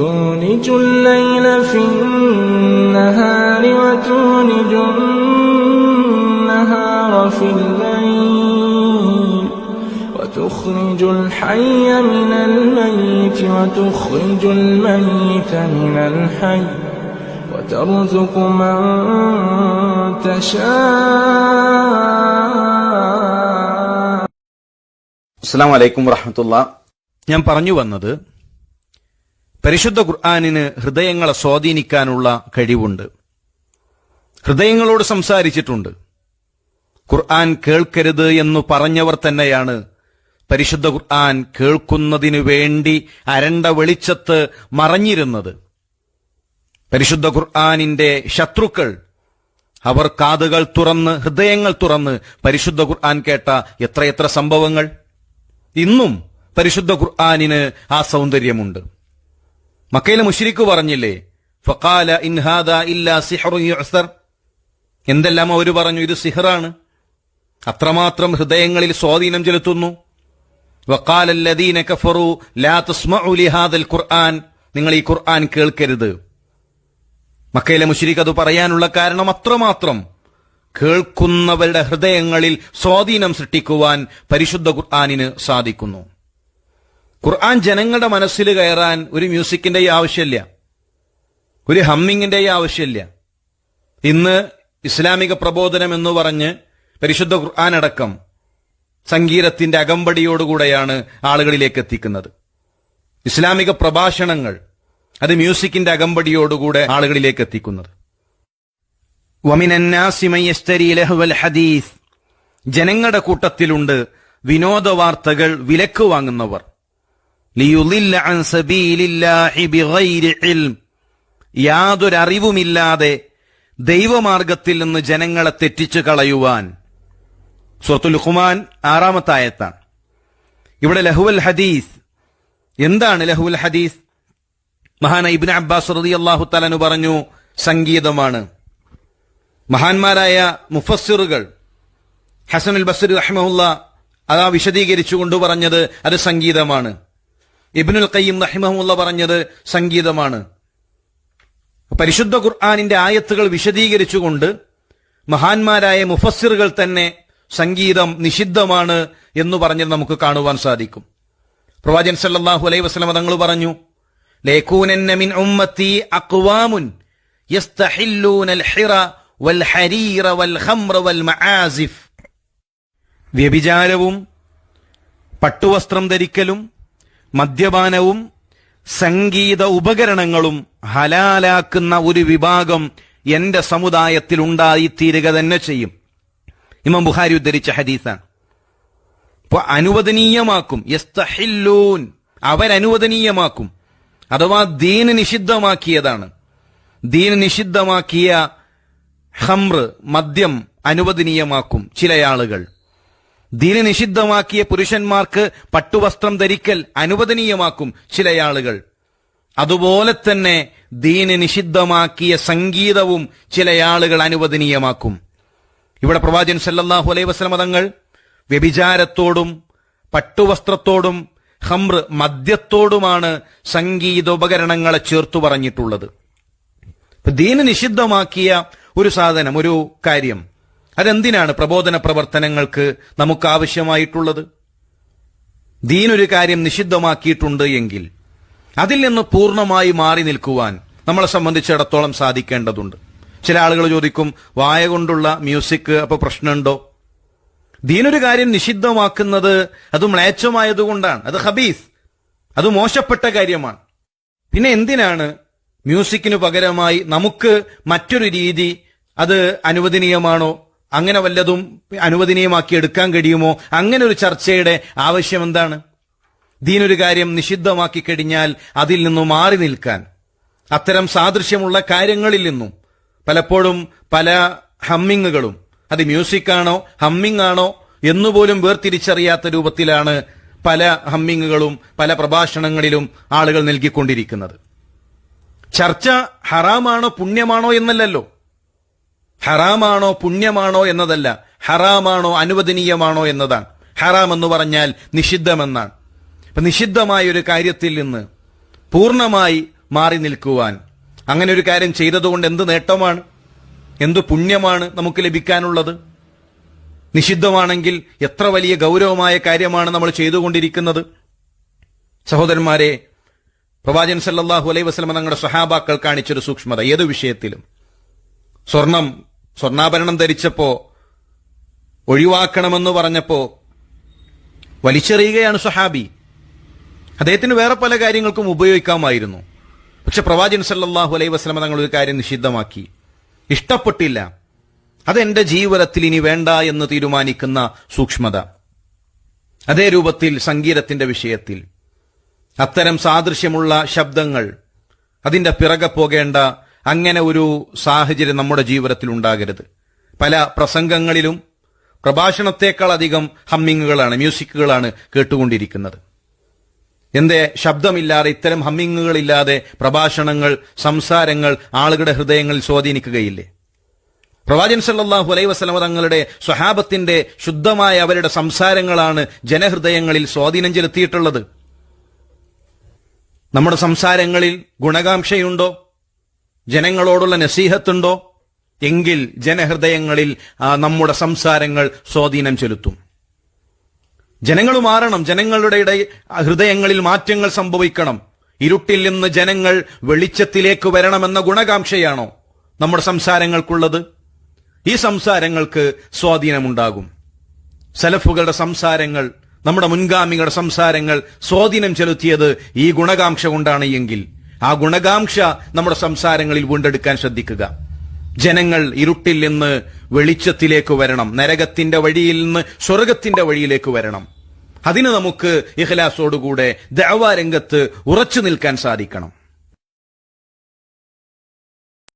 وتولج الليل في النهار وتولج النهار في الليل وتخرج الحي من الميت وتخرج الميت من الحي وترزق من تشاء അസ്സാം വലൈക്കും വറഹമത്തുള്ള ഞാൻ പറഞ്ഞു വന്നത് പരിശുദ്ധ ഖുർആാനിന് ഹൃദയങ്ങളെ സ്വാധീനിക്കാനുള്ള കഴിവുണ്ട്. ഹൃദയങ്ങളോട് സംസാരിച്ചിട്ടുണ്ട്. ഖുർആൻ കേൾക്കരുത് എന്ന് പറഞ്ഞവർ തന്നെയാണ് പരിശുദ്ധ ഖുർആൻ കേൾക്കുന്നതിനു വേണ്ടി അരണ്ട വെളിച്ചത്ത് മറഞ്ഞിരുന്നത്. പരിശുദ്ധ ഖുർആാനിന്റെ ശത്രുക്കൾ അവർ കാതുകൾ തുറന്ന് ഹൃദയങ്ങൾ തുറന്ന് പരിശുദ്ധ ഖുർആൻ കേട്ട എത്രയെത്ര സംഭവങ്ങൾ? ഇന്നും പരിശുദ്ധ ഖുർആാനിന് ആ സൗന്ദര്യമുണ്ട്. മക്കയിലെ മുഷിരിക്ക് പറഞ്ഞില്ലേ? ഫക്കാല ഇൻഹാദ ഇല്ലാ സിഹ്റു യുഅ്സർ. എന്തെല്ലാം അവർ പറഞ്ഞു? ഇത് സിഹറാണ്. അത്രമാത്രം ഹൃദയങ്ങളിൽ സ്വാധീനം ചെലുത്തുന്നു. കഫറു ലാ ഖുർആൻ. നിങ്ങൾ ഈ ഖുർആൻ കേൾക്കരുത്. മക്കയിലെ മുഷിരിക്ക് അത് പറയാനുള്ള കാരണം അത്രമാത്രം. കേൾക്കുന്നവരുടെ ഹൃദയങ്ങളിൽ സ്വാധീനം സൃഷ്ടിക്കുവാൻ പരിശുദ്ധ ഖുർആാനിന് സാധിക്കുന്നു. ഖുർആൻ ജനങ്ങളുടെ മനസ്സിൽ കയറാൻ ഒരു മ്യൂസിക്കിന്റെ ആവശ്യമില്ല. ഒരു ഹമ്മിങ്ങിന്റെ ആവശ്യമില്ല. ഇന്ന് ഇസ്ലാമിക പ്രബോധനം എന്ന് പറഞ്ഞ് പരിശുദ്ധ ഖുർആൻ അടക്കം സംഗീതത്തിന്റെ അകമ്പടിയോടുകൂടെയാണ് ആളുകളിലേക്ക് എത്തിക്കുന്നത്. ഇസ്ലാമിക പ്രഭാഷണങ്ങൾ അത് മ്യൂസിക്കിന്റെ അകമ്പടിയോടുകൂടെ ആളുകളിലേക്ക് എത്തിക്കുന്നത്. ജനങ്ങളുടെ കൂട്ടത്തിലുണ്ട് വിനോദ വാർത്തകൾ വിലക്ക് വാങ്ങുന്നവർ. ലിയുളില്ല അൻ സബീലില്ലാഹി ബിഗൈരി ഇൽം. യാതൊരറിവുമില്ലാതെ ദൈവമാർഗത്തിൽ നിന്ന് ജനങ്ങളെ തെറ്റിച്ചു കളയുവാൻ. സുഹൃത്തുൽ ഖുമാൻ ആറാമത്തെ ആയത്താണ് ഇവിടെ ലഹുവൽ ഹദീസ്. എന്താണ് ലഹുവൽ ഹദീസ്? മഹാന ഇബ്നു അബ്ബാസ് റളിയല്ലാഹു തലനു പറഞ്ഞു സംഗീതമാണ്. മഹാന്മാരായ മുഫസ്സിറുകൾ ഹസനുൽ ബസർ റഹ്മുല്ല അതാ വിശദീകരിച്ചു കൊണ്ടു പറഞ്ഞത് അത് സംഗീതമാണ്. ഇബ്നുൽ ഖയ്യിം നഹിമഹമുള്ള പറഞ്ഞത് സംഗീതമാണ്. പരിശുദ്ധ ഖുർആാനിന്റെ ആയത്തുകൾ വിശദീകരിച്ചുകൊണ്ട് മഹാന്മാരായ മുഫസ്സിറുകൾ തന്നെ സംഗീതം നിഷിദ്ധമാണ് എന്ന് പറഞ്ഞത് നമുക്ക് കാണുവാൻ സാധിക്കും. പ്രവാചൻ സല്ലാഹു അലൈ വസല്ലം തങ്ങൾ പറഞ്ഞു ഉമ്മത്തി വ്യഭിചാരവും പട്ടുവസ്ത്രം ധരിക്കലും മദ്യപാനവും സംഗീത ഉപകരണങ്ങളും ഹലാലാക്കുന്ന ഒരു വിഭാഗം എന്റെ സമുദായത്തിൽ ഉണ്ടായിത്തീരുക തന്നെ ചെയ്യും. ഇമാം ബുഹാരി ഉദ്ധരിച്ച ഹദീസാണ്. അപ്പൊ അനുവദനീയമാക്കും. യസ്തഹില്ലൂൻ. അവരനുവദനീയമാക്കും. അഥവാ ദീന് നിഷിദ്ധമാക്കിയതാണ്. ദീന് നിഷിദ്ധമാക്കിയ ഹംറ് മദ്യം അനുവദനീയമാക്കും ചില ആളുകൾ. ദീന് നിഷിദ്ധമാക്കിയ പുരുഷന്മാർക്ക് പട്ടുവസ്ത്രം ധരിക്കൽ അനുവദനീയമാക്കും ചിലയാളുകൾ. അതുപോലെ തന്നെ ദീന് നിഷിദ്ധമാക്കിയ സംഗീതവും ചിലയാളുകൾ അനുവദനീയമാക്കും. ഇവിടെ പ്രവാചകൻ സല്ലല്ലാഹു അലൈ വസ്ലമതങ്ങൾ വ്യഭിചാരത്തോടും പട്ടുവസ്ത്രത്തോടും ഹംറ് മദ്യത്തോടുമാണ് സംഗീതോപകരണങ്ങളെ ചേർത്തു പറഞ്ഞിട്ടുള്ളത്. ദീന് നിഷിദ്ധമാക്കിയ ഒരു സാധനം ഒരു കാര്യം. അതെന്തിനാണ് പ്രബോധന പ്രവർത്തനങ്ങൾക്ക് നമുക്ക് ആവശ്യമായിട്ടുള്ളത് ദീനൊരു കാര്യം നിഷിദ്ധമാക്കിയിട്ടുണ്ട് എങ്കിൽ അതിൽ നിന്ന് പൂർണമായി മാറി നിൽക്കുവാൻ നമ്മളെ സംബന്ധിച്ചിടത്തോളം സാധിക്കേണ്ടതുണ്ട്. ചില ആളുകൾ ചോദിക്കും വായ കൊണ്ടുള്ള മ്യൂസിക് അപ്പൊ പ്രശ്നമുണ്ടോ? ദീനൊരു കാര്യം നിഷിദ്ധമാക്കുന്നത് അത് മ്ലേച്ഛമായതുകൊണ്ടാണ്. അത് ഹബീസ്. അത് മോശപ്പെട്ട കാര്യമാണ്. പിന്നെ എന്തിനാണ് മ്യൂസിക്കിനു പകരമായി നമുക്ക് മറ്റൊരു രീതി അത് അനുവദനീയമാണോ? അങ്ങനെ വല്ലതും അനുവദനീയമാക്കി എടുക്കാൻ കഴിയുമോ? അങ്ങനെ ഒരു ചർച്ചയുടെ ആവശ്യം എന്താണ്? ദീനൊരു കാര്യം നിഷിദ്ധമാക്കി കഴിഞ്ഞാൽ അതിൽ നിന്നും മാറി നിൽക്കാൻ. അത്തരം സാദൃശ്യമുള്ള കാര്യങ്ങളിൽ നിന്നും പലപ്പോഴും പല ഹമ്മിങ്ങുകളും അത് മ്യൂസിക് ആണോ ഹമ്മിങ് ആണോ എന്നുപോലും വേർതിരിച്ചറിയാത്ത രൂപത്തിലാണ് പല ഹമ്മിങ്ങുകളും പല പ്രഭാഷണങ്ങളിലും ആളുകൾ നൽകിക്കൊണ്ടിരിക്കുന്നത്. ചർച്ച ഹറാമാണോ പുണ്യമാണോ എന്നല്ലല്ലോ. ഹറാമാണോ പുണ്യമാണോ എന്നതല്ല. ഹറാമാണോ അനുവദനീയമാണോ എന്നതാണ്. ഹറാം എന്ന് പറഞ്ഞാൽ നിഷിദ്ധമെന്നാണ്. അപ്പൊ നിഷിദ്ധമായ ഒരു കാര്യത്തിൽ നിന്ന് പൂർണമായി മാറി നിൽക്കുവാൻ അങ്ങനെ ഒരു കാര്യം ചെയ്തതുകൊണ്ട് എന്ത് നേട്ടമാണ്? എന്ത് പുണ്യമാണ് നമുക്ക് ലഭിക്കാനുള്ളത്? നിഷിദ്ധമാണെങ്കിൽ എത്ര വലിയ ഗൗരവമായ കാര്യമാണ് നമ്മൾ ചെയ്തുകൊണ്ടിരിക്കുന്നത്? സഹോദരന്മാരെ പ്രവാചൻ സല്ലാഹു അലൈഹി വസല്ലം തങ്ങളുടെ സഹാബാക്കൾ കാണിച്ചൊരു സൂക്ഷ്മത. ഏത് വിഷയത്തിലും? സ്വർണം സ്വർണാഭരണം ധരിച്ചപ്പോ ഒഴിവാക്കണമെന്ന് പറഞ്ഞപ്പോ വലിച്ചെറിയുകയാണ് സഹാബി അദ്ദേഹത്തിന് വേറെ പല കാര്യങ്ങൾക്കും ഉപയോഗിക്കാമായിരുന്നു. പക്ഷെ പ്രവാചകൻ സല്ലാഹു അലൈ വസ്ലമ തങ്ങൾ ഒരു കാര്യം നിഷിദ്ധമാക്കി. ഇഷ്ടപ്പെട്ടില്ല. അതെന്റെ ജീവിതത്തിൽ ഇനി വേണ്ട എന്ന് തീരുമാനിക്കുന്ന സൂക്ഷ്മത. അതേ രൂപത്തിൽ സംഗീതത്തിന്റെ വിഷയത്തിൽ. അത്തരം സാദൃശ്യമുള്ള ശബ്ദങ്ങൾ. അതിന്റെ പിറകെ പോകേണ്ട അങ്ങനെ ഒരു സാഹചര്യം നമ്മുടെ ജീവിതത്തിൽ ഉണ്ടാകരുത്. പല പ്രസംഗങ്ങളിലും പ്രഭാഷണത്തെക്കാൾ അധികം ഹമ്മിങ്ങുകളാണ് മ്യൂസിക്കുകളാണ് കേട്ടുകൊണ്ടിരിക്കുന്നത്. എന്തേ ശബ്ദമില്ലാതെ ഇത്തരം ഹമ്മിങ്ങുകളില്ലാതെ പ്രഭാഷണങ്ങൾ സംസാരങ്ങൾ ആളുകളുടെ ഹൃദയങ്ങളിൽ സ്വാധീനിക്കുകയില്ലേ? പ്രവാചൻ സല്ലാഹു അലൈ വസ്ലമ തങ്ങളുടെ സ്വഹാബത്തിന്റെ ശുദ്ധമായ അവരുടെ സംസാരങ്ങളാണ് ജനഹൃദയങ്ങളിൽ സ്വാധീനം ചെലുത്തിയിട്ടുള്ളത്. നമ്മുടെ സംസാരങ്ങളിൽ ഗുണകാംക്ഷയുണ്ടോ? ജനങ്ങളോടുള്ള നസീഹത്തുണ്ടോ? എങ്കിൽ ജനഹൃദയങ്ങളിൽ നമ്മുടെ സംസാരങ്ങൾ സ്വാധീനം ചെലുത്തും. ജനങ്ങൾ മാറണം. ജനങ്ങളുടെ ഹൃദയങ്ങളിൽ മാറ്റങ്ങൾ സംഭവിക്കണം. ഇരുട്ടിൽ നിന്ന് ജനങ്ങൾ വെളിച്ചത്തിലേക്ക് വരണമെന്ന ഗുണകാംക്ഷയാണോ നമ്മുടെ സംസാരങ്ങൾക്കുള്ളത്? ഈ സംസാരങ്ങൾക്ക് സ്വാധീനമുണ്ടാകും. സലഫുകളുടെ സംസാരങ്ങൾ നമ്മുടെ മുൻഗാമികളുടെ സംസാരങ്ങൾ സ്വാധീനം ചെലുത്തിയത് ഈ ഗുണകാംക്ഷ കൊണ്ടാണ് എങ്കിൽ ആ ഗുണകാംക്ഷ നമ്മുടെ സംസാരങ്ങളിൽ വീണ്ടെടുക്കാൻ ശ്രദ്ധിക്കുക. ജനങ്ങൾ ഇരുട്ടിൽ നിന്ന് വെളിച്ചത്തിലേക്ക് വരണം. നരകത്തിന്റെ വഴിയിൽ നിന്ന് സ്വർഗത്തിന്റെ വഴിയിലേക്ക് വരണം. അതിന് നമുക്ക് ഇഹ്ലാസോടുകൂടെ ദഅവാ രംഗത്ത് ഉറച്ചു നിൽക്കാൻ സാധിക്കണം.